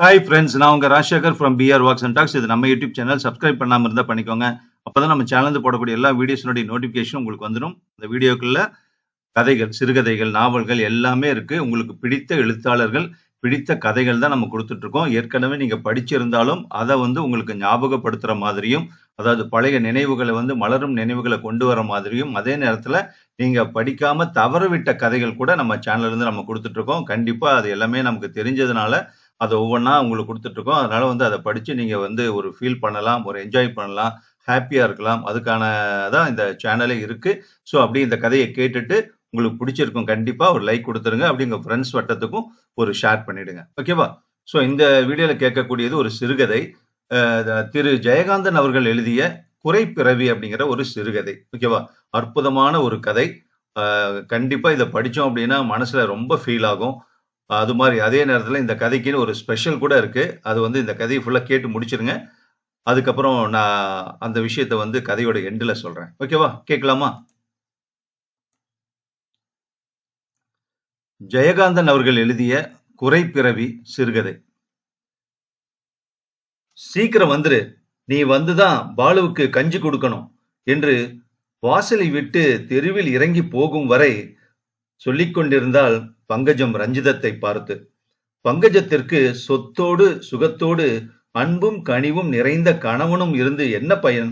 Hi friends நான் உங்கள் Rajasekar from PR walks and talks இது நம்ம யூடியூப் சேனல் சப்ஸ்கிரைப் பண்ணாமல் இருந்தால் பண்ணிக்கோங்க. அப்போ தான் நம்ம சேனலில் போடக்கூடிய எல்லா வீடியோஸினுடைய நோட்டிஃபிகேஷன் உங்களுக்கு வந்துடும் இந்த வீடியோக்குள்ள கதைகள் சிறுகதைகள் நாவல்கள் எல்லாமே இருக்குது உங்களுக்கு பிடித்த எழுத்தாளர்கள் பிடித்த கதைகள் தான் நம்ம கொடுத்துட்ருக்கோம். ஏற்கனவே நீங்கள் படிச்சிருந்தாலும் அதை வந்து உங்களுக்கு ஞாபகப்படுத்துகிற மாதிரியும் அதாவது பழைய நினைவுகளை வந்து மலரும் நினைவுகளை கொண்டு வர மாதிரியும் அதே நேரத்தில் நீங்கள் படிக்காமல் தவறவிட்ட கதைகள் கூட நம்ம சேனல்ல இருந்து நம்ம கொடுத்துட்ருக்கோம். கண்டிப்பாக அது எல்லாமே நமக்கு தெரிஞ்சதுனால அதை ஒவ்வொன்றா உங்களுக்கு கொடுத்துட்ருக்கோம். அதனால் அதனால வந்து அதை படித்து நீங்கள் வந்து ஒரு ஃபீல் பண்ணலாம் ஒரு என்ஜாய் பண்ணலாம் ஹாப்பியாக இருக்கலாம். அதுக்கான தான் இந்த சேனலே இருக்குது ஸோ அப்படி இந்த கதையை கேட்டுட்டு உங்களுக்கு பிடிச்சிருக்கும் கண்டிப்பாக ஒரு லைக் கொடுத்துருங்க. அப்படி உங்கள் ஃப்ரெண்ட்ஸ் வட்டத்துக்கும் ஒரு ஷேர் பண்ணிவிடுங்க ஓகேவா ஸோ இந்த வீடியோவில் கேட்கக்கூடியது ஒரு சிறுகதை. திரு ஜெயகாந்தன் அவர்கள் எழுதிய குறைப்பிறவி அப்படிங்கிற ஒரு சிறுகதை. ஓகேவா அற்புதமான ஒரு கதை. கண்டிப்பாக இதை படித்தோம் அப்படின்னா மனசில் ரொம்ப ஃபீல் ஆகும். அது மாதிரி அதே நேரத்தில் இந்த கதைக்குன்னு ஒரு ஸ்பெஷல் கூட இருக்கு. அது வந்து இந்த கதையை ஃபுல்லாக கேட்டு முடிச்சிருங்க. அதுக்கப்புறம் நான் அந்த விஷயத்த வந்து கதையோட எண்டில் சொல்றேன். ஓகேவா கேட்கலாமா? ஜெயகாந்தன் அவர்கள் எழுதிய குறைப்பிறவி சிறுகதை. சீக்கிரம் வந்துரு. நீ வந்துதான் பாலுவுக்கு கஞ்சி கொடுக்கணும் என்று வாசலை விட்டு தெருவில் இறங்கி போகும் வரை சொல்லிக் கொண்டிருந்தால் பங்கஜம் ரஞ்சிதத்தை பார்த்து பங்கஜத்திற்கு சொத்தோடு சுகத்தோடு அன்பும் கனிவும் நிறைந்த கணவனும் இருந்து என்ன பயன்?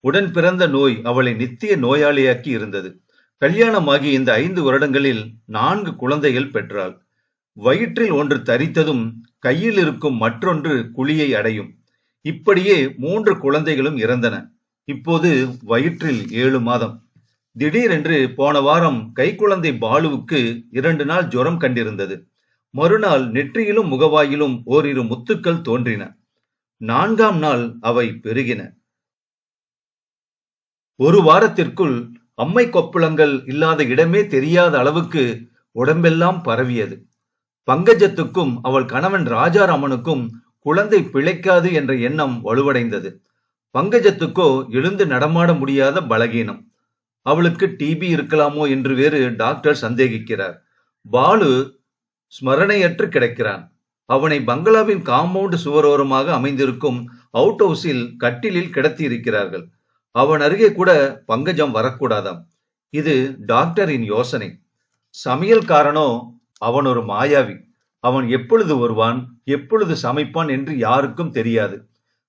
உடன் பிறந்த நோய் அவளை நித்திய நோயாளியாக்கி இருந்தது. கல்யாணமாகி இந்த ஐந்து வருடங்களில் நான்கு குழந்தைகள் பெற்றாள். வயிற்றில் ஒன்று தரித்ததும் கையில் இருக்கும் மற்றொன்று குழியை அடையும். இப்படியே மூன்று குழந்தைகளும் இறந்தன. இப்போது வயிற்றில் ஏழு மாதம். திடீரென்று போன வாரம் கைக்குழந்தை பாலுவுக்கு இரண்டு நாள் ஜுரம் கண்டிருந்தது. மறுநாள் நெற்றியிலும் முகவாயிலும் ஓரிரு முத்துக்கள் தோன்றின. நான்காம் நாள் அவை பெருகின. ஒரு வாரத்திற்குள் அம்மை கொப்புளங்கள் இல்லாத இடமே தெரியாத அளவுக்கு உடம்பெல்லாம் பரவியது. பங்கஜத்துக்கும் அவள் கணவன் ராஜாராமனுக்கும் குழந்தை பிழைக்காது என்ற எண்ணம் வலுவடைந்தது. பங்கஜத்துக்கோ எழுந்து நடமாட முடியாத பலகீனம். அவளுக்கு டிபி இருக்கலாமோ என்று வேறு டாக்டர் சந்தேகிக்கிறார். பாலு ஸ்மரணையற்று கிடக்கிறான். அவனை பங்களாவின் காம்பவுண்ட் சுவரோரமாக அமைந்திருக்கும் அவுட் ஹவுஸில் கட்டிலில் கிடத்தி இருக்கிறார்கள் அவன் அருகே கூட பங்கஜம் வரக்கூடாதாம். இது டாக்டரின் யோசனை. சமையல்காரனோ அவன் ஒரு மாயாவி. அவன் எப்பொழுது வருவான் எப்பொழுது சமைப்பான் என்று யாருக்கும் தெரியாது.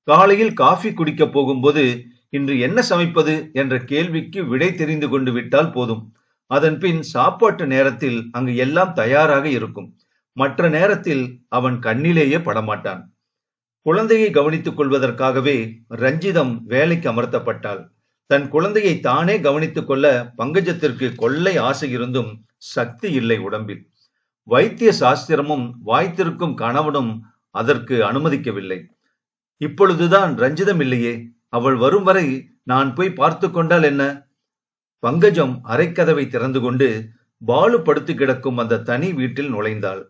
காலையில் காஃபி குடிக்க போகும்போது இன்று என்ன சமைப்பது என்ற கேள்விக்கு விடை தெரிந்து கொண்டு விட்டால் போதும். அதன் பின் சாப்பாட்டு நேரத்தில் அங்கு எல்லாம் தயாராக இருக்கும். மற்ற நேரத்தில் அவன் கண்ணிலேயே படமாட்டான். குழந்தையை கவனித்துக் கொள்வதற்காகவே ரஞ்சிதம் வேலைக்கு அமர்த்தப்பட்டாள். தன் குழந்தையை தானே கவனித்துக் கொள்ள பங்கஜத்திற்கு கொள்ளை ஆசை இருந்தும் சக்தி இல்லை உடம்பில். வைத்திய சாஸ்திரமும் வாய்த்திருக்கும் கணவனும் அதற்கு அனுமதிக்கவில்லை. இப்பொழுதுதான் ரஞ்சிதம் இல்லையே. அவள் வரும் வரை நான் போய் பார்த்து கொண்டால் என்ன? பங்கஜம் அரைக்கதவை திறந்து கொண்டு பாலு படுத்து கிடக்கும் அந்த தனி வீட்டில் நுழைந்தாள்.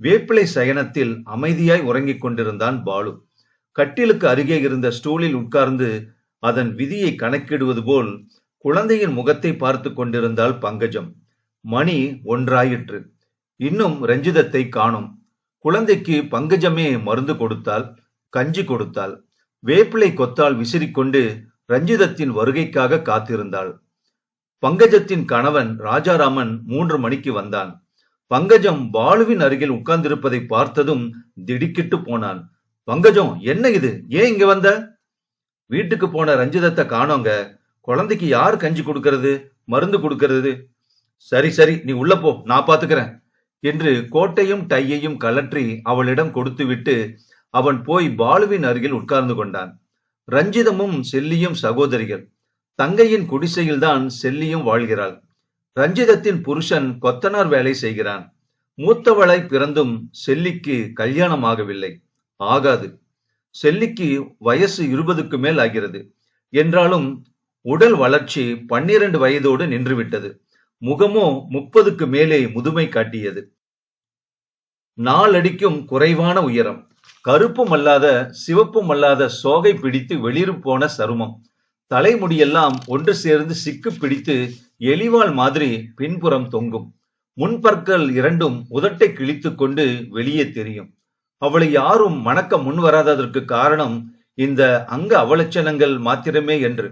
வேப்பிலை சயனத்தில் அமைதியாய் உறங்கிக் கொண்டிருந்தான் பாலு. கட்டிலுக்கு அருகே இருந்த ஸ்டூலில் உட்கார்ந்து அதன் விதியை கணக்கிடுவது போல் குழந்தையின் முகத்தை பார்த்து கொண்டிருந்தாள் பங்கஜம். மணி ஒன்றாயிற்று. இன்னும் ரஞ்சிதத்தை காணும். குழந்தைக்கு பங்கஜமே மருந்து கொடுத்தால் கஞ்சி கொடுத்தாள். வேப்பிலை கொத்தால் விசிறிக்கொண்டு ரஞ்சிதத்தின் வருகைக்காக காத்திருந்தாள். பங்கஜத்தின் கணவன் ராஜாராமன் மூன்று மணிக்கு வந்தான். பங்கஜம் பாலுவின் அருகில் உட்கார்ந்திருப்பதை பார்த்ததும் திடுக்கிட்டு போனான். பங்கஜம் என்ன இது? ஏன் இங்க வந்த? வீட்டுக்கு போன ரஞ்சிதத்தை காணோங்க. குழந்தைக்கு யார் கஞ்சி கொடுக்கறது? மருந்து கொடுக்கறது? சரி சரி நீ உள்ள போ. நான் பாத்துக்கிறேன். என்று கோட்டையும் டையையும் கலற்றி அவளிடம் கொடுத்துவிட்டு அவன் போய் பாலுவின் அருகில் உட்கார்ந்து கொண்டான். ரஞ்சிதமும் செல்லியும் சகோதரிகள். தங்கையின் குடிசையில்தான் செல்லியும் வாழ்கிறாள். ரஞ்சிதத்தின் புருஷன் கொத்தனார் வேலை செய்கிறான். மூத்தவளை பிறந்தும் செல்லிக்கு கல்யாணம் ஆகவில்லை ஆகாது. செல்லிக்கு வயசு இருபதுக்கு மேல் ஆகிறது. என்றாலும் உடல் வளர்ச்சி பன்னிரண்டு வயதோடு நின்றுவிட்டது. முகமோ முப்பதுக்கு மேலே முதுமை காட்டியது. நாளடிக்கும் குறைவான உயரம். கருப்பும் அல்லாத சிவப்பும் அல்லாத சோகை பிடித்து வெளிர் போன சருமம். தலைமுடியெல்லாம் ஒன்று சேர்ந்து சிக்கு பிடித்து எலிவாள் மாதிரி பின்புறம் தொங்கும். முன்பற்கள் இரண்டும் உதட்டை கிழித்துக் கொண்டு வெளியே தெரியும். அவளை யாரும் மணக்க முன் வராததற்கு காரணம் இந்த அங்க அவலட்சணங்கள் மாத்திரமே என்று.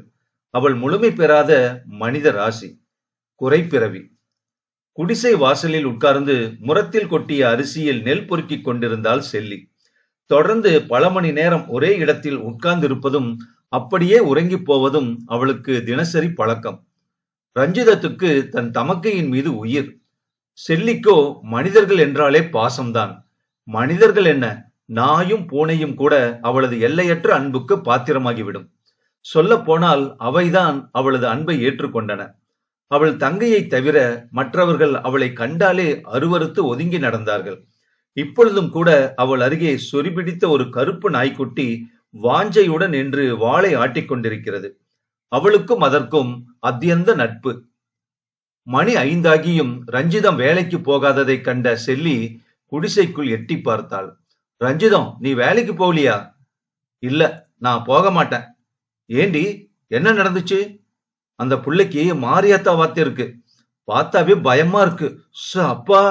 அவள் முழுமை பெறாத மனித ராசி. குறைப்பிறவி குடிசை வாசலில் உட்கார்ந்து முரத்தில் கொட்டிய அரிசியில் நெல் பொறுக்கிக் கொண்டிருந்தாள் செல்லி. தொடர்ந்து பல மணி நேரம் ஒரே இடத்தில் உட்கார்ந்திருப்பதும் அப்படியே உறங்கிப் போவதும் அவளுக்கு தினசரி பழக்கம். ரஞ்சிதத்துக்கு தன் தமக்கையின் மீது உயிர். செல்லிக்கோ மனிதர்கள் என்றாலே பாசம்தான். மனிதர்கள் என்ன? நாயும் பூனையும் கூட அவளது எல்லையற்ற அன்புக்கு பாத்திரமாகிவிடும். சொல்ல போனால் அவைதான் அவளது அன்பை ஏற்றுக்கொண்டன. அவள் தங்கையை தவிர மற்றவர்கள் அவளை கண்டாலே அருவருத்து ஒதுங்கி நடந்தார்கள். இப்பொழுதும் கூட அவள் அருகே சொறிபிடித்த ஒரு கருப்பு நாய்க்குட்டி வாஞ்சையுடன் என்று வாளை ஆட்டிக்கொண்டிருக்கிறது அவளுக்கும் அதற்கும் அத்தியந்த நட்பு. மணி ஐந்தாகியும் ரஞ்சிதம் வேலைக்கு போகாததை கண்ட செல்லி குடிசைக்குள் எட்டி பார்த்தாள். ரஞ்சிதம் நீ வேலைக்கு போகலியா? இல்ல நான் போக மாட்டேன். ஏண்டி என்ன நடந்துச்சு? அந்த புள்ளைக்கு மாரியாத்தா வார்த்தை இருக்கு. பார்த்தாவே பயமா இருக்கு. அப்பா!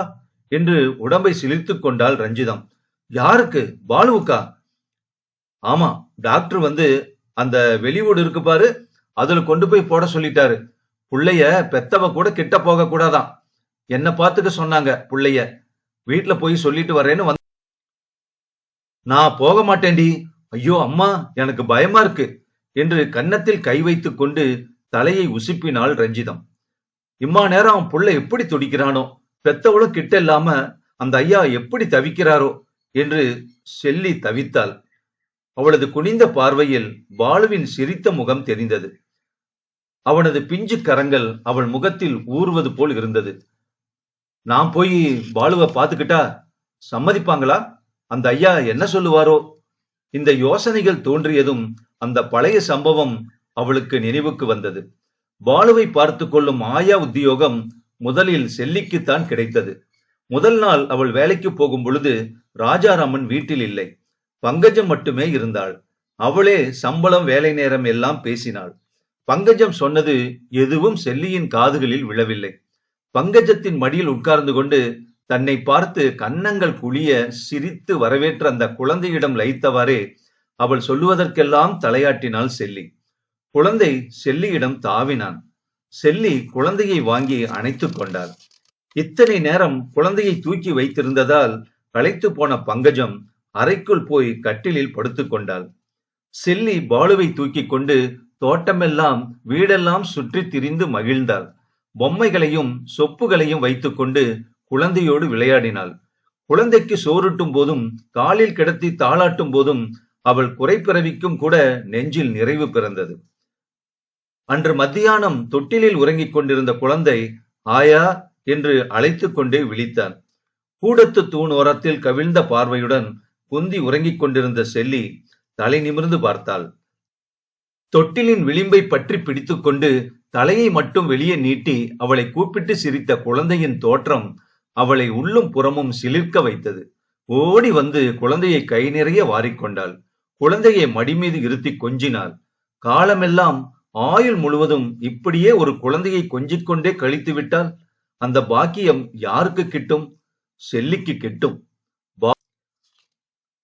என்று உடம்பை சிலிர்த்து கொண்டாள் ரஞ்சிதம். யாருக்கு? பாலுவுக்கா? ஆமா டாக்டர் வந்து அந்த வெளியூடு இருக்கு பாரு அதுல கொண்டு போய் போட சொல்லிட்டாரு. புள்ளைய பெத்தவ கூட கிட்ட போக கூடாதான். என்ன பார்த்துக்க சொன்னாங்க புள்ளைய. வீட்டுல போய் சொல்லிட்டு வரேன்னு வந்து நான் போக மாட்டேன்டி. ஐயோ அம்மா எனக்கு பயமா இருக்கு என்று கன்னத்தில் கை வைத்து கொண்டு தலையை உசுப்பினாள் ரஞ்சிதம். இம்மா நேரம் அவன் புள்ள எப்படி துடிக்கிறானோ பெத்தவளும் கிட்ட இல்லாம அந்த ஐயா எப்படி தவிக்கிறாரோ என்று செல்லி தவித்தாள். அவளது குனிந்த பார்வையில் பாலுவின் சிரித்த முகம் தெரிந்தது. அவனது பிஞ்சு கரங்கள் அவள் முகத்தில் ஊறுவது போல் இருந்தது. நான் போய் பாலுவை பார்த்துக்கிட்டா சம்மதிப்பாங்களா? அந்த ஐயா என்ன சொல்லுவாரோ? இந்த யோசனைகள் தோன்றியதும் அந்த பழைய சம்பவம் அவளுக்கு நினைவுக்கு வந்தது. பாலுவை பார்த்து கொள்ளும் ஆயா உத்தியோகம் முதலில் செல்லிக்குத்தான் கிடைத்தது. முதல் நாள் அவள் வேலைக்கு போகும் பொழுது ராஜாராமன் வீட்டில் இல்லை. பங்கஜம் மட்டுமே இருந்தாள். அவளே சம்பளம் வேலை நேரம் எல்லாம் பேசினாள். பங்கஜம் சொன்னது எதுவும் செல்லியின் காதுகளில் விழவில்லை. பங்கஜத்தின் மடியில் உட்கார்ந்து கொண்டு தன்னை பார்த்து கன்னங்கள் குளிய சிரித்து வரவேற்ற அந்த குழந்தையிடம் லயித்தவாறே அவள் சொல்லுவதற்கெல்லாம் தலையாட்டினாள் செல்லி. குழந்தை செல்லியிடம் தாவினான். செல்லி குழந்தையை வாங்கி அணைத்துக் கொண்டாள் இத்தனை நேரம் குழந்தையை தூக்கி வைத்திருந்ததால் களைத்து போன பங்கஜம் அறைக்குள் போய் கட்டிலில் படுத்துக் கொண்டாள். செல்லி பாலுவை தூக்கி கொண்டு தோட்டமெல்லாம் வீடெல்லாம் சுற்றி திரிந்து மகிழ்ந்தாள். பொம்மைகளையும் சொப்புகளையும் வைத்துக்கொண்டு குழந்தையோடு விளையாடினாள். குழந்தைக்கு சோறுட்டும் போதும் காலில் கிடத்தி தாளாட்டும் போதும் அவள் குறைப்பிறவிக்கும் கூட நெஞ்சில் நிறைவு பிறந்தது. அன்று மத்தியானம் தொட்டிலில் உறங்கிக் கொண்டிருந்த குழந்தை ஆயா என்று அழைத்துக் கொண்டே விழித்தான். கூடத்து தூண் ஓரத்தில் கவிழ்ந்த பார்வையுடன் குந்தி உறங்கிக் கொண்டிருந்த செல்லி தலை நிமிர்ந்து பார்த்தாள். தொட்டிலின் விளிம்பை பற்றி பிடித்துக்கொண்டு தலையை மட்டும் வெளியே நீட்டி அவளை கூப்பிட்டு சிரித்த குழந்தையின் தோற்றம் அவளை உள்ளும் புறமும் சிலிர்க்க வைத்தது. ஓடி வந்து குழந்தையை கை நிறைய வாரிக்கொண்டாள் குழந்தையை மடி மீது இருத்தி கொஞ்சினாள். காலமெல்லாம் ஆயுள் முழுவதும் இப்படியே ஒரு குழந்தையை கொஞ்சிக் கொண்டே கழித்து விட்டால் அந்த பாக்கியம் யாருக்கு கிட்டும்? செல்லிக்கு கிட்டும்.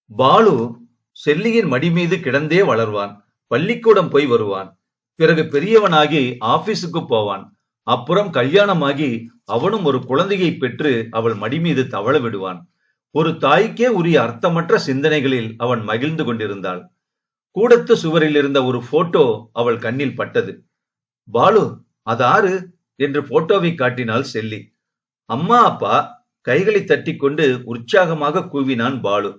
பாலு செல்லியின் மடி மீது கிடந்தே வளர்வான். பள்ளிக்கூடம் போய் வருவான். பிறகு பெரியவனாகி ஆபீஸுக்கு போவான். அப்புறம் கல்யாணமாகி அவனும் ஒரு குழந்தையை பெற்று அவள் மடி மீது தவள விடுவான். ஒரு தாய்க்கே உரிய அர்த்தமற்ற சிந்தனைகளில் அவன் மகிழ்ந்து கொண்டிருந்தாள். கூடத்து சுவரில் இருந்த ஒரு போட்டோ அவள் கண்ணில் பட்டது. பாலு அது ஆறு? என்று போட்டோவை காட்டினாள் செல்லி. அம்மா அப்பா கைகளை தட்டி கொண்டு உற்சாகமாக கூவினான் பாலு.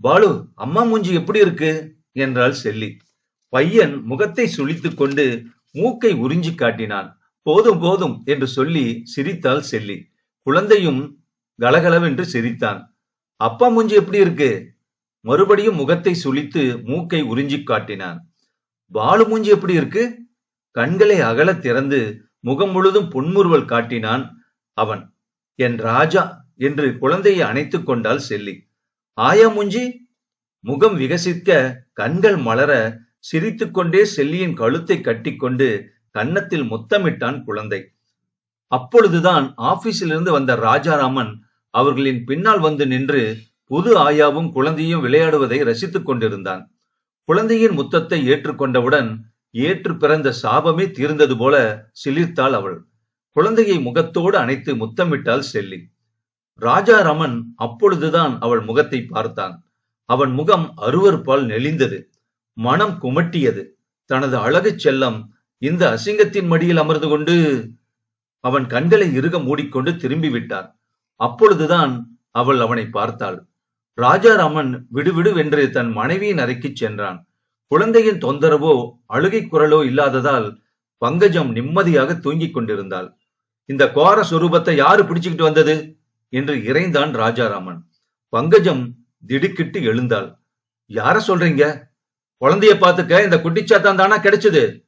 பாலு அம்மா மூஞ்சி எப்படி இருக்கு? என்றாள் செல்லி. பையன் முகத்தை சுழித்து கொண்டு மூக்கை உறிஞ்சி காட்டினான். போதும் போதும் என்று சொல்லி சிரித்தாள் செல்லி. குழந்தையும் கலகலவென்று சிரித்தான். அப்பா மூஞ்சி எப்படி இருக்கு? மறுபடியும் முகத்தை சுளித்து மூக்கை உறிஞ்சி காட்டினான். பாலு மூஞ்சி எப்படி இருக்கு? கண்களை அகலத் திறந்து முகம் முழுதும் புன்முறுவல் காட்டினான் அவன். என் ராஜா என்று குழந்தையை அணைத்துக் கொண்டாள் செல்லி. ஆயா மூஞ்சி? முகம் விகசிக்க கண்கள் மலர சிரித்துக்கொண்டே செல்லியின் கழுத்தை கட்டிக்கொண்டு கன்னத்தில் முத்தமிட்டான் குழந்தை. அப்பொழுதுதான் ஆபீஸிலிருந்து வந்த ராஜாராமன் அவர்களின் பின்னால் வந்து நின்று புது ஆயாவும் குழந்தையும் விளையாடுவதை ரசித்துக் கொண்டிருந்தான். குழந்தையின் முத்தத்தை ஏற்றுக்கொண்டவுடன் ஏற்று பிறந்த சாபமே தீர்ந்தது போல சிலிர்த்தாள் அவள். குழந்தையை முகத்தோடு அணைத்து முத்தமிட்டாள் செல்லி. ராஜாராமன் அப்பொழுதுதான் அவள் முகத்தை பார்த்தான். அவன் முகம் அருவருப்பால் நெளிந்தது. மனம் குமட்டியது. தனது அழகு செல்லம் இந்த அசிங்கத்தின் மடியில் அமர்ந்து கொண்டு அவன் கண்களை இறுக மூடிக்கொண்டு திரும்பி விட்டான். அப்பொழுதுதான் அவள் அவனை பார்த்தாள். ராஜாராமன் விடுவிடுவென்று தன் மனைவியின் அறைக்குச் சென்றான். குழந்தையின் தொந்தரவோ அழுகை குரலோ இல்லாததால் பங்கஜம் நிம்மதியாக தூங்கிக் கொண்டிருந்தாள். இந்த கோர சொரூபத்தை யாரு பிடிச்சுக்கிட்டு வந்தது? என்று இறைந்தான் ராஜாராமன். பங்கஜம் திடுக்கிட்டு எழுந்தாள். யார சொல்றீங்க? குழந்தைய பாத்துக்க இந்த குட்டிச்சாத்தான் தானா கிடைச்சது?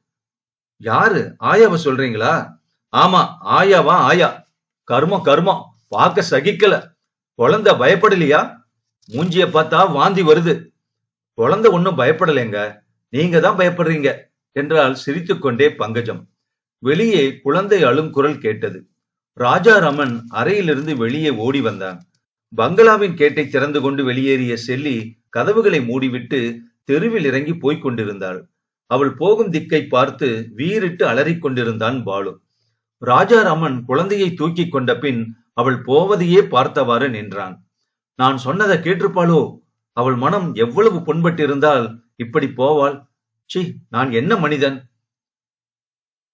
யாரு? ஆயாவ சொல்றீங்களா? ஆமா ஆயாவா ஆயா. கர்மம் கர்மம். பார்க்க சகிக்கல. குழந்தை பயப்படலையா? மூஞ்சிய பார்த்தா வாந்தி வருது. குழந்தை ஒன்னும் பயப்படலைங்க. நீங்க தான் பயப்படுறீங்க என்றால் சிரித்துக்கொண்டே பங்கஜம். வெளியே குழந்தை அழும் குரல் கேட்டது. ராஜாராமன் அறையிலிருந்து வெளியே ஓடி வந்தான். பங்களாவின் கேட்டை திறந்து கொண்டு வெளியேறிய செல்லி கதவுகளை மூடிவிட்டு தெருவில் இறங்கி போய்க் கொண்டிருந்தாள். அவள் போகும் திக்கை பார்த்து வீறிட்டு அலறிக் கொண்டிருந்தான் பாலு. ராஜாராமன் குழந்தையை தூக்கி கொண்ட பின் அவள் போவதையே பார்த்தவாறு நின்றான். நான் சொன்னதை கேட்டிருப்பாளோ? அவள் மனம் எவ்வளவு புண்பட்டிருந்தால் இப்படி போவாள். சி நான் என்ன மனிதன்?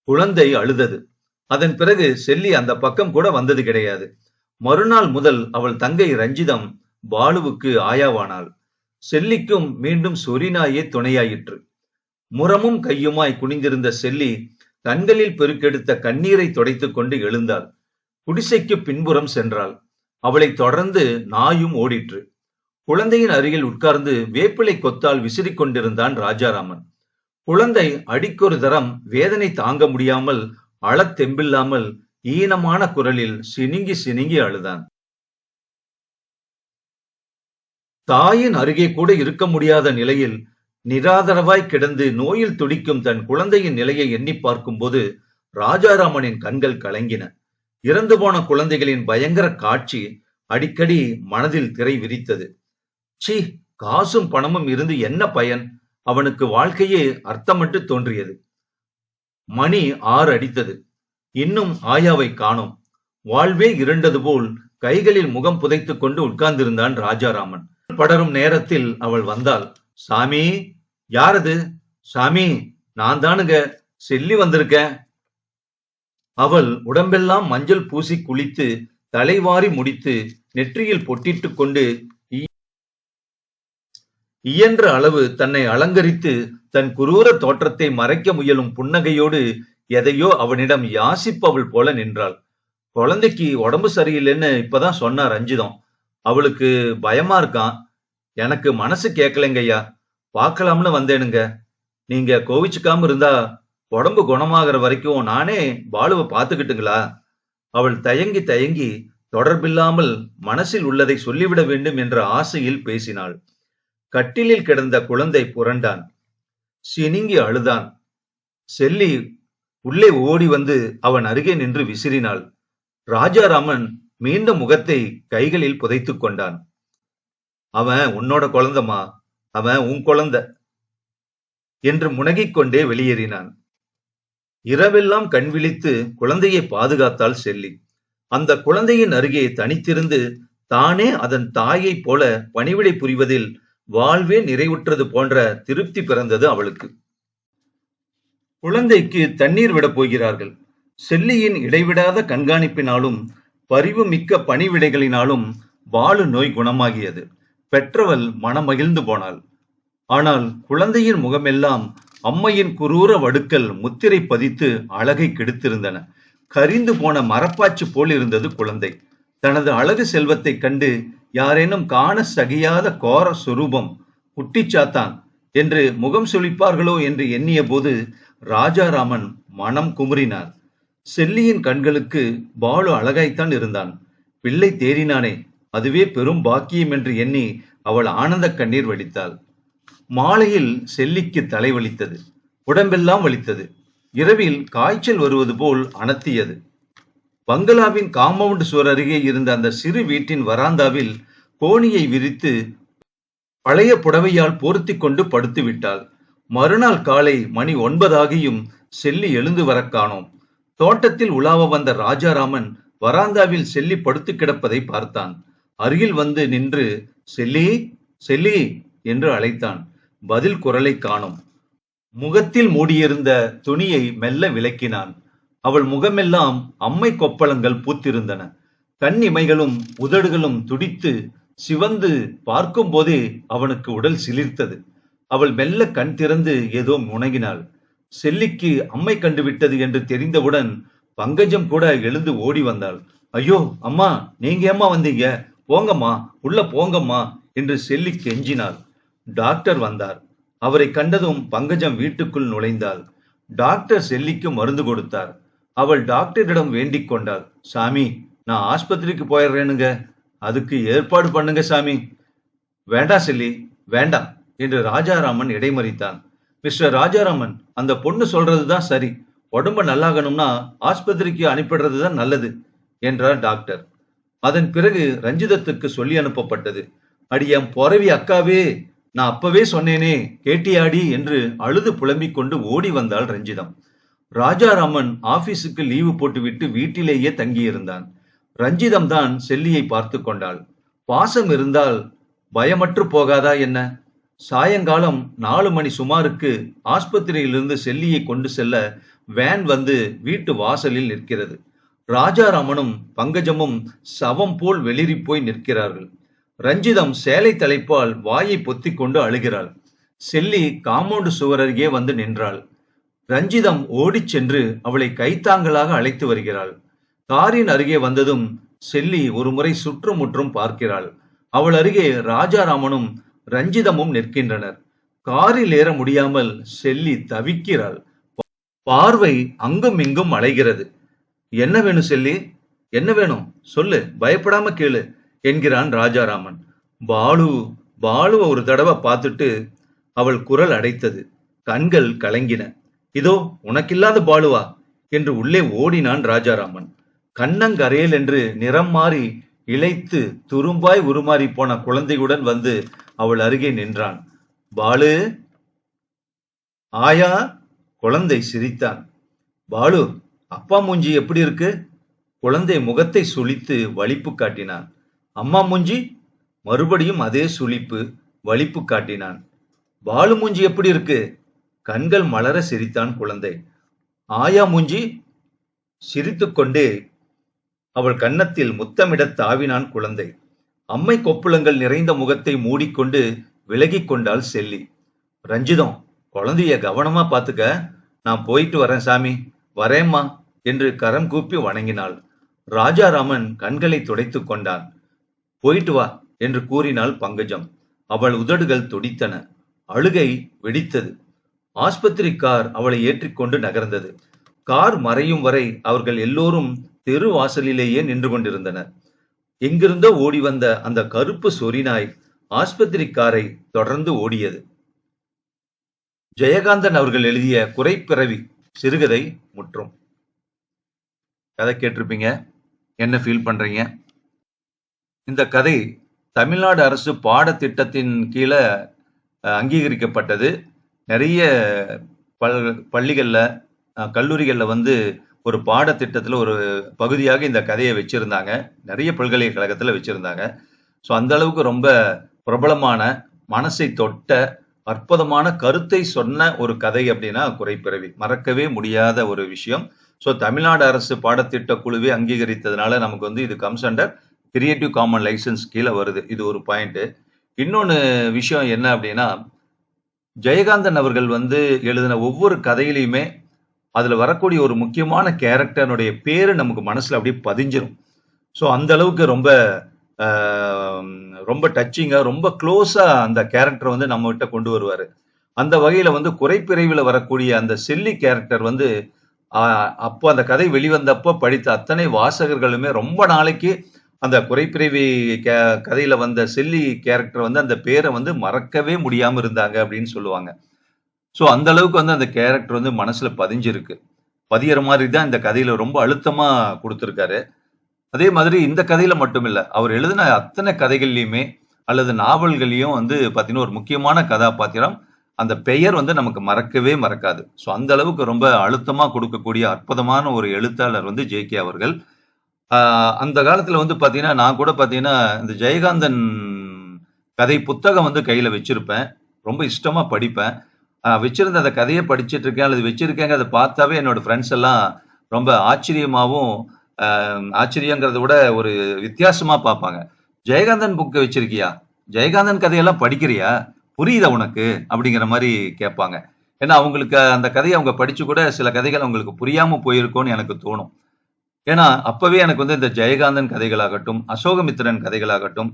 குழந்தை அழுதது. அதன் பிறகு செல்லி அந்த பக்கம் கூட வந்தது கிடையாது. மறுநாள் முதல் அவள் தங்கை ரஞ்சிதம் பாலுவுக்கு ஆயாவானாள். செல்லிக்கும் மீண்டும் சொரிநாயே துணையாயிற்று. முரமும் கையுமாய் குனிந்திருந்த செல்லி கண்களில் பெருக்கெடுத்த கண்ணீரை துடைத்துக் கொண்டு எழுந்தாள். குடிசைக்கு பின்புறம் சென்றாள். அவளைத் தொடர்ந்து நாயும் ஓடிற்று. குழந்தையின் அருகில் உட்கார்ந்து வேப்பிலை கொத்தால் விசிறிக் கொண்டிருந்தான் ராஜாராமன். குழந்தை அடிக்கொரு தரம் வேதனை தாங்க முடியாமல் அளத்தெம்பில்லாமல் ஈனமான குரலில் சினுங்கி சினுங்கி அழுதான். தாயின் அருகே கூட இருக்க முடியாத நிலையில் நிராதரவாய் கிடந்து நோயில் துடிக்கும் தன் குழந்தையின் நிலையை எண்ணி பார்க்கும்போது ராஜாராமனின் கண்கள் கலங்கின. இறந்து போன குழந்தைகளின் பயங்கர காட்சி அடிக்கடி மனதில் திரை விரித்தது. சி காசும் பணமும் இருந்து என்ன பயன்? அவனுக்கு வாழ்க்கையே அர்த்தமட்டு தோன்றியது. மணி ஆறு அடித்தது. இன்னும் ஆயாவை காணோம். வாழ்வே இருண்டது போல் கைகளில் முகம் புதைத்துக் கொண்டு உட்கார்ந்திருந்தான் ராஜாராமன். படரும் நேரத்தில் அவள் வந்தாள். சாமி யாரது? சாமி நான் தானுங்க. செல்லி வந்திருக்கேன். அவள் உடம்பெல்லாம் மஞ்சள் பூசி குளித்து தலைவாரி முடித்து நெற்றியில் பொட்டிட்டு கொண்டு இயன்ற அளவு தன்னை அலங்கரித்து தன் குரூர தோற்றத்தை மறைக்க முயலும் புன்னகையோடு எதையோ அவனிடம் யாசிப்பவள் போல நின்றாள். குழந்தைக்கு உடம்பு சரியில்லைன்னு இப்பதான் சொன்னார் ரஞ்சிதம் அவளுக்கு பயமா இருக்கான் எனக்கு மனசு கேட்கலைங்கய்யா பார்க்கலாம்னு வந்தேனுங்க. நீங்க கோவிச்சுக்காம இருந்தா உடம்பு குணமாகிற வரைக்கும் நானே பாலுவை பார்த்துக்கிட்டுங்களா? அவள் தயங்கி தயங்கி தொடர்பில்லாமல் மனசில் உள்ளதை சொல்லிவிட வேண்டும் என்ற ஆசையில் பேசினாள். கட்டிலில் கிடந்த குழந்தை புரண்டான். சினிங்கி அழுதான். செல்லி உள்ளே ஓடி வந்து அவன் அருகே நின்று விசிறினாள். ராஜாராமன் மீண்டும் முகத்தை கைகளில் புதைத்துக் கொண்டான். அவன் உன்னோட குழந்தமா அவன் உன் குழந்த என்று முனகிக் கொண்டே வெளியேறினான். இரவெல்லாம் கண் விழித்து குழந்தையை பாதுகாத்தாள் செல்லி. அந்த குழந்தையின் அருகே தனித்திருந்து தானே அதன் தாயைப் போல பணிவிடை புரிவதில் வாழ்வே நிறைவுற்றது போன்ற திருப்தி பிறந்தது அவளுக்கு. குழந்தைக்கு தண்ணீர் விடப் போகிறார்கள். செல்லியின் இடைவிடாத கண்காணிப்பினாலும் பரிவு மிக்க பணிவிடைகளினாலும் வாழு நோய் குணமாகியது. பெற்றவள் மனமகிழ்ந்து போனாள். ஆனால் குழந்தையின் முகமெல்லாம் அம்மையின் குரூர வடுக்கள் முத்திரை பதித்து அழகை கெடுத்திருந்தன. கரிந்து போன மரப்பாச்சு போல் இருந்தது குழந்தை. தனது அழகு செல்வத்தைக் கண்டு யாரேனும் காண சகியாத கோர சுரூபம் குட்டிச்சாத்தான் என்று முகம் சுழிப்பார்களோ என்று எண்ணிய போது ராஜாராமன் மனம் குமுறினார். செல்லியின் கண்களுக்கு பாலு அழகாய்த்தான் இருந்தான். பிள்ளை தேறினானே அதுவே பெரும் பாக்கியம் என்று எண்ணி அவள் ஆனந்த கண்ணீர் வடித்தாள். மாலையில் செல்லிக்கு தலை வலித்தது உடம்பெல்லாம் வலித்தது. இரவில் காய்ச்சல் வருவது போல் அனத்தியது பங்களாவின் காம்பவுண்ட் சுவர் அருகே இருந்த அந்த சிறு வீட்டின் வராந்தாவில் கோணியை விரித்து பழைய புடவையால் போர்த்திக் கொண்டு படுத்து விட்டாள். மறுநாள் காலை மணி ஒன்பதாகியும் செல்லி எழுந்து வர காணோம். தோட்டத்தில் உலாவ வந்த ராஜாராமன் வராந்தாவில் செல்லி படுத்து கிடப்பதை பார்த்தான். அருகில் வந்து நின்று செல்லி செல்லி என்று அழைத்தான். பதில் குரலை காணோம். முகத்தில் மூடியிருந்த துணியை மெல்ல விலக்கினான் அவள் முகமெல்லாம் அம்மை கொப்பளங்கள் பூத்திருந்தன. கண் இமைகளும் உதடுகளும் துடித்து சிவந்து பார்க்கும் போதே அவனுக்கு உடல் சிலிர்த்தது. அவள் மெல்ல கண் திறந்து ஏதோ முனகினாள். செல்லிக்கு அம்மை கண்டுவிட்டது என்று தெரிந்தவுடன் பங்கஜம் கூட எழுந்து ஓடி வந்தாள். ஐயோ அம்மா நீங்க ஏம்மா வந்தீங்க? போங்கம்மா உள்ள போங்கம்மா என்று செல்லி கெஞ்சினாள் டாக்டர் வந்தார். அவரை கண்டதும் பங்கஜம் வீட்டுக்குள் நுழைந்தாள். டாக்டர் செல்லிக்கு மருந்து கொடுத்தார். அவள் டாக்டரிடம் வேண்டிக் கொண்டாள். சாமி நான் ஆஸ்பத்திரிக்கு போயிடுறேனுங்க. அதுக்கு ஏற்பாடு பண்ணுங்க சாமி. வேண்டாம் செல்லி வேண்டாம் என்று ராஜாராமன் இடைமறித்தான். மிஸ்டர் ராஜாராமன் அந்த பொண்ணு சொல்றதுதான் சரி. உடம்ப நல்லாகணும்னா ஆஸ்பத்திரிக்கு அனுப்பிடுறதுதான் நல்லது என்றார் டாக்டர். அதன் பிறகு ரஞ்சிதத்துக்கு சொல்லி அனுப்பப்பட்டது. அடி என் பொறவி அக்காவே. நான் அப்பவே சொன்னேனே கேட்டியாடி என்று அழுது புலம்பிக் கொண்டு ஓடி வந்தாள் ரஞ்சிதம். ராஜாராமன் ஆபீஸுக்கு லீவு போட்டுவிட்டு வீட்டிலேயே தங்கியிருந்தான். ரஞ்சிதம் தான் செல்லியை பார்த்து கொண்டாள். பாசம் இருந்தால் பயமற்று போகாதா என்ன? சாயங்காலம் நாலு மணி சுமாருக்கு ஆஸ்பத்திரியிலிருந்து செல்லியை கொண்டு செல்ல வேன் வந்து வீட்டு வாசலில் நிற்கிறது. ராஜாராமனும் பங்கஜமும் சவம் போல் வெளிரி போய் நிற்கிறார்கள். ரஞ்சிதம் சேலை தலைப்பால் வாயை பொத்தி கொண்டு அழுகிறாள். செல்லி காம்பவுண்டு சுவர் அருகே வந்து நின்றாள். ரஞ்சிதம் ஓடிச் சென்று அவளை கைத்தாங்களாக அழைத்து வருகிறாள். காரின் அருகே வந்ததும் செல்லி ஒருமுறை சுற்றுமுற்றும் பார்க்கிறாள். அவள் அருகே ராஜாராமனும் ரஞ்சிதமும் நிற்கின்றனர். காரில் ஏற முடியாமல் செல்லி தவிக்கிறாள். பார்வை அங்கும் இங்கும் அலைகிறது. என்ன வேணும் செல்லி? என்ன வேணும்? சொல்லு பயப்படாம கேளு. என்கிறான் ராஜாராமன். பாலு பாலுவை ஒரு தடவை பார்த்துட்டு அவள் குரல் அடைத்தது. கண்கள் கலங்கின. இதோ உனக்கில்லாத பாலுவா? என்று உள்ளே ஓடினான் ராஜாராமன். கண்ணங்கரையல் என்று நிறம் மாறி இழைத்து துரும்பாய் உருமாறி போன குழந்தையுடன் வந்து அவள் அருகே நின்றான். பாலு? ஆயா? குழந்தை சிரித்தான். பாலு அப்பா மூஞ்சி எப்படி இருக்கு? குழந்தை முகத்தை சுழித்து வலிப்பு காட்டினான். அம்மா மூஞ்சி மறுபடியும் அதே சுளிப்பு வலிப்பு காட்டினான். பாலு மூஞ்சி எப்படி இருக்கு? கண்கள் மலர சிரித்தான் குழந்தை. ஆயா மூஞ்சி சிரித்துக்கொண்டே அவள் கன்னத்தில் முத்தமிடத் தாவினான் குழந்தை. அம்மை கொப்புளங்கள் நிறைந்த முகத்தை மூடிக்கொண்டு விலகிக் கொண்டாள் செல்லி. ரஞ்சிதம் குழந்தைய கவனமா பாத்துக்க. நான் போயிட்டு வரேன் சாமி. வரேம்மா என்று கரம் கூப்பி வணங்கினாள். ராஜாராமன் கண்களை துடைத்துக் கொண்டான். போயிட்டு வா என்று கூறினாள் பங்கஜம். அவள் உதடுகள் துடித்தன. அழுகை வெடித்தது. ஆஸ்பத்திரி கார் அவளை ஏற்றிக்கொண்டு நகர்ந்தது. கார் மறையும் வரை அவர்கள் எல்லோரும் தெரு வாசலிலேயே நின்று கொண்டிருந்தனர். எங்கிருந்தோ ஓடி வந்த அந்த கருப்பு சொரிநாய் ஆஸ்பத்திரி காரை தொடர்ந்து ஓடியது. ஜெயகாந்தன் அவர்கள் எழுதிய குறைப்பிறவி சிறுகதை முற்றும். கதை கேட்டிருப்பீங்க? என்ன ஃபீல் பண்றீங்க? இந்த கதை தமிழ்நாடு அரசு பாடத்திட்டத்தின் கீழே அங்கீகரிக்கப்பட்டது. நிறைய பல் பள்ளிகளில் கல்லூரிகளில் வந்து ஒரு பாடத்திட்டத்தில் ஒரு பகுதியாக இந்த கதையை வச்சுருந்தாங்க. நிறைய பல்கலைக்கழகத்தில் வச்சுருந்தாங்க. ஸோ அந்த அளவுக்கு ரொம்ப பிரபலமான மனசை தொட்ட அற்புதமான கருத்தை சொன்ன ஒரு கதை அப்படின்னா குறைப்பிறவி மறக்கவே முடியாத ஒரு விஷயம். ஸோ தமிழ்நாடு அரசு பாடத்திட்ட குழுவே அங்கீகரித்ததுனால நமக்கு வந்து இது கம்சண்டர் கிரியேட்டிவ் காமன் லைசன்ஸ் கீழே வருது. இது ஒரு பாயிண்ட்டு இன்னொன்று விஷயம் என்ன அப்படின்னா ஜெயகாந்தன் அவர்கள் வந்து எழுதின ஒவ்வொரு கதையிலையுமே அதில் வரக்கூடிய ஒரு முக்கியமான கேரக்டருடைய பேர் நமக்கு மனசில் அப்படியே பதிஞ்சிரும். ஸோ அந்த அளவுக்கு ரொம்ப ரொம்ப டச்சிங்காக ரொம்ப க்ளோஸாக அந்த கேரக்டரை வந்து நம்ம கிட்ட கொண்டு வருவார். அந்த வகையில் வந்து குறைப்பிரைவில் வரக்கூடிய அந்த செல்லி கேரக்டர் வந்து அப்போ அந்த கதை வெளிவந்தப்போ படித்த அத்தனை வாசகர்களுமே ரொம்ப நாளைக்கு அந்த குறைப்பிரிவி கே கதையில வந்த செல்லி கேரக்டர் வந்து அந்த பேரை வந்து மறக்கவே முடியாம இருந்தாங்க அப்படின்னு சொல்லுவாங்க ஸோ அந்த அளவுக்கு வந்து அந்த கேரக்டர் வந்து மனசுல பதிஞ்சிருக்கு பதியிற மாதிரி தான் இந்த கதையில ரொம்ப அழுத்தமா கொடுத்துருக்காரு அதே மாதிரி இந்த கதையில மட்டும் இல்ல. அவர் எழுதின அத்தனை கதைகள்லையுமே அல்லது நாவல்கள்லயும் வந்து பார்த்தீங்கன்னா, ஒரு முக்கியமான கதாபாத்திரம். அந்த பெயர் வந்து நமக்கு மறக்கவே மறக்காது. ஸோ அந்த அளவுக்கு ரொம்ப அழுத்தமா கொடுக்கக்கூடிய அற்புதமான ஒரு எழுத்தாளர் வந்து ஜே.கே. அவர்கள். அந்த காலத்துல வந்து பார்த்தீங்கன்னா, நான் கூட பார்த்தீங்கன்னா, இந்த ஜெயகாந்தன் கதை புத்தகம் வந்து கையில வச்சிருப்பேன். ரொம்ப இஷ்டமா படிப்பேன். வச்சிருந்த அந்த கதையை படிச்சுட்டு இருக்கேன் அல்லது வச்சிருக்கேங்கிறத பார்த்தாவே என்னோட ஃப்ரெண்ட்ஸ் எல்லாம் ரொம்ப ஆச்சரியமாகவும் ஆச்சரியங்கிறத விட ஒரு வித்தியாசமா பார்ப்பாங்க. "ஜெயகாந்தன் புக்கு வச்சிருக்கியா? ஜெயகாந்தன் கதையெல்லாம் படிக்கிறியா? புரியுதா உனக்கு?" அப்படிங்கிற மாதிரி கேட்பாங்க. ஏன்னா, அவங்களுக்கு அந்த கதையை அவங்க படிச்சு கூட சில கதைகள் அவங்களுக்கு புரியாம போயிருக்கோன்னு எனக்கு தோணும். ஏன்னா, அப்பவே எனக்கு வந்து இந்த ஜெயகாந்தன் கதைகளாகட்டும், அசோகமித்திரன் கதைகளாகட்டும்,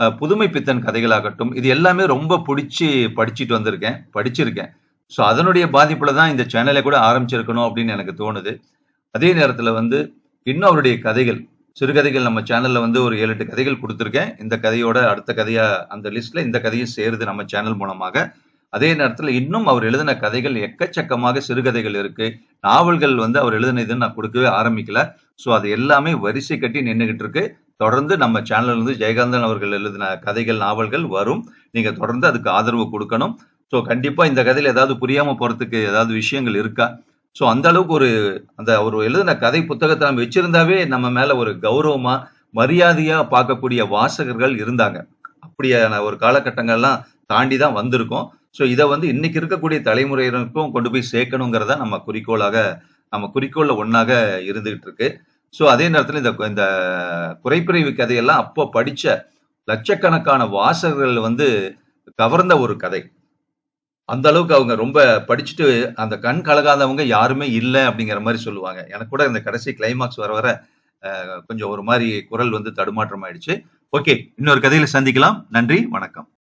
புதுமை புதுமைப்பித்தன் கதைகளாகட்டும், இது எல்லாமே ரொம்ப பிடிச்சி படிச்சுட்டு வந்திருக்கேன். படிச்சிருக்கேன். ஸோ அதனுடைய பாதிப்புல தான் இந்த சேனலை கூட ஆரம்பிச்சிருக்கணும் அப்படின்னு எனக்கு தோணுது. அதே நேரத்தில் வந்து இன்னும் அவருடைய கதைகள், சிறுகதைகள் நம்ம சேனல்ல வந்து ஒரு 7, 8 கதைகள் கொடுத்துருக்கேன் இந்த கதையோட அடுத்த கதையா அந்த லிஸ்ட்ல இந்த கதையும் சேருது நம்ம சேனல் மூலமாக. அதே நேரத்தில் இன்னும் அவர் எழுதின கதைகள் எக்கச்சக்கமாக சிறுகதைகள் இருக்கு. நாவல்கள் வந்து அவர் எழுதினதுன்னு நான் கொடுக்கவே ஆரம்பிக்கல. ஸோ அது எல்லாமே வரிசை கட்டி நின்றுகிட்டு இருக்கு. தொடர்ந்து நம்ம சேனல்ல இருந்து ஜெயகாந்தன் அவர்கள் எழுதின கதைகள், நாவல்கள் வரும். நீங்க தொடர்ந்து அதுக்கு ஆதரவு கொடுக்கணும் ஸோ கண்டிப்பா இந்த கதையில ஏதாவது புரியாம போறதுக்கு ஏதாவது விஷயங்கள் இருக்கா? ஸோ அந்த அளவுக்கு ஒரு அந்த அவர் எழுதின கதை புத்தகத்தை நம்ம வச்சிருந்தாவே நம்ம மேல ஒரு கௌரவமா, மரியாதையா பார்க்கக்கூடிய வாசகர்கள் இருந்தாங்க. அப்படியான ஒரு காலகட்டங்கள்லாம் தாண்டி தான் வந்திருக்கோம். ஸோ இதை வந்து இன்னைக்கு இருக்கக்கூடிய தலைமுறையினருக்கும் கொண்டு போய் சேர்க்கணுங்கிறத நம்ம குறிக்கோளாக நம்ம குறிக்கோள்ல ஒன்றாக இருந்துகிட்டு இருக்கு. ஸோ அதே நேரத்தில் இந்த இந்த குறைப்பிரிவு கதையெல்லாம் அப்போ படித்த லட்சக்கணக்கான வாசகர்கள் வந்து கவர்ந்த ஒரு கதை. அந்த அளவுக்கு அவங்க ரொம்ப படிச்சுட்டு அந்த கண் கலகாதவங்க யாருமே இல்லை அப்படிங்கிற மாதிரி சொல்லுவாங்க. எனக்கு கூட இந்த கடைசி கிளைமாக்ஸ் வர வர கொஞ்சம் ஒரு மாதிரி குரல் வந்து தடுமாற்றம் ஆயிடுச்சு. ஓகே. இன்னொரு கதையில சந்திக்கலாம். நன்றி. வணக்கம்.